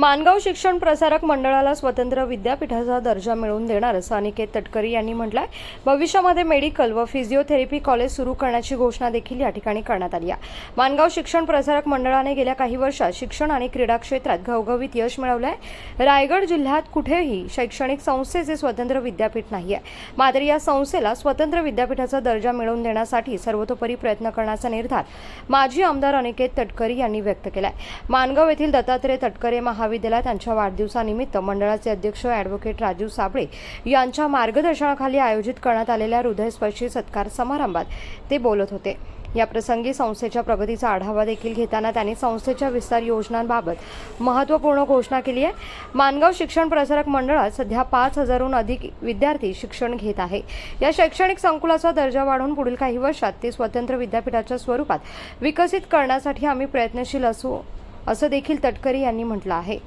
मानगाव शिक्षण प्रसारक मंडळाला स्वतंत्र विद्यापीठाचा दर्जा मिळवून देणार असं अनिकेत तटकरी यांनी म्हटलं आहे भविष्यामध्ये मेडिकल व फिजिओथेरपी कॉलेज सुरू करण्याची घोषणा देखील या ठिकाणी करण्यात आली आहे. मानगाव शिक्षण प्रसारक मंडळाने गेल्या काही वर्षात शिक्षण आणि क्रीडा क्षेत्रात घवघवीत यश मिळवलं आहे रायगड जिल्ह्यात कुठेही शैक्षणिक संस्थेचे स्वतंत्र विद्यापीठ नाही आहे मात्र या संस्थेला स्वतंत्र विद्यापीठाचा दर्जा मिळवून देण्यासाठी सर्वतोपरी प्रयत्न करण्याचा निर्धार माजी आमदार अनिकेत तटकरी यांनी व्यक्त केला आहे मानगाव येथील दत्तात्रय तटकरे महाविद्यालयात त्यांच्या वाढदिवसानिमित्त मंडळाचे अध्यक्ष ॲडव्होकेट राजीव साबळे यांच्या मार्गदर्शनाखाली आयोजित करण्यात आलेल्या हृदयस्पर्शी सत्कार समारंभात ते बोलत होते. या प्रसंगी संस्थेच्या प्रगतीचा आढावा देखील घेताना त्यांनी संस्थेच्या विस्तार योजनांबाबत महत्त्वपूर्ण घोषणा केली आहे. मानगाव शिक्षण प्रसारक मंडळात सध्या पाच हजारहून अधिक विद्यार्थी शिक्षण घेत आहे. या शैक्षणिक संकुलाचा दर्जा वाढवून पुढील काही वर्षात ते स्वतंत्र विद्यापीठाच्या स्वरूपात विकसित करण्यासाठी आम्ही प्रयत्नशील असू असं देखील तटकरी यांनी म्हटलं आहे.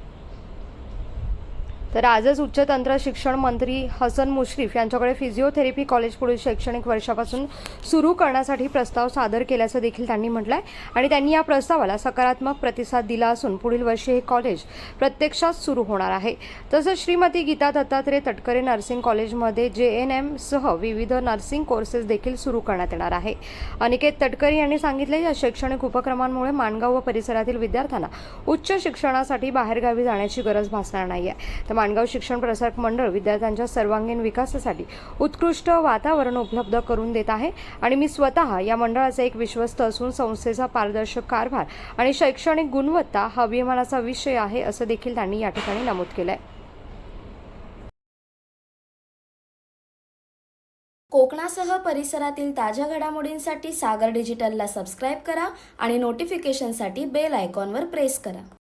तर आजच उच्च तंत्र शिक्षण मंत्री हसन मुश्रीफ यांच्याकडे फिजिओथेरपी कॉलेज पुढील शैक्षणिक वर्षापासून सुरू करण्यासाठी प्रस्ताव सादर केल्याचं देखील त्यांनी म्हटलं आहे आणि त्यांनी या प्रस्तावाला सकारात्मक प्रतिसाद दिला असून पुढील वर्षी हे कॉलेज प्रत्यक्षात सुरू होणार आहे. तसंच श्रीमती गीता दत्तात्रय तटकरे नर्सिंग कॉलेजमध्ये जे एन एम सह विविध नर्सिंग कोर्सेस देखील सुरू करण्यात येणार आहे. अनिकेत तटकरे यांनी सांगितले या शैक्षणिक उपक्रमांमुळे माणगाव व परिसरातील विद्यार्थ्यांना उच्च शिक्षणासाठी बाहेरगावी जाण्याची गरज भासणार नाही आहे तर माणगाव शिक्षण प्रसारक मंडळ विद्यार्थ्यांच्या सर्वांगीण विकासासाठी उत्कृष्ट वातावरण उपलब्ध करून देत आहे. आणि मी स्वतः या मंडळाचा एक विश्वस्त असून संस्थेचा पारदर्शक कारभार आणि शैक्षणिक गुणवत्ता हा अभिमानाचा विषय आहे असं देखील त्यांनी या ठिकाणी नमूद केलंय. कोकणासह परिसरातील ताज्या घडामोडींसाठी सागर डिजिटलला सबस्क्राईब करा आणि नोटिफिकेशनसाठी बेल आयकॉनवर प्रेस करा.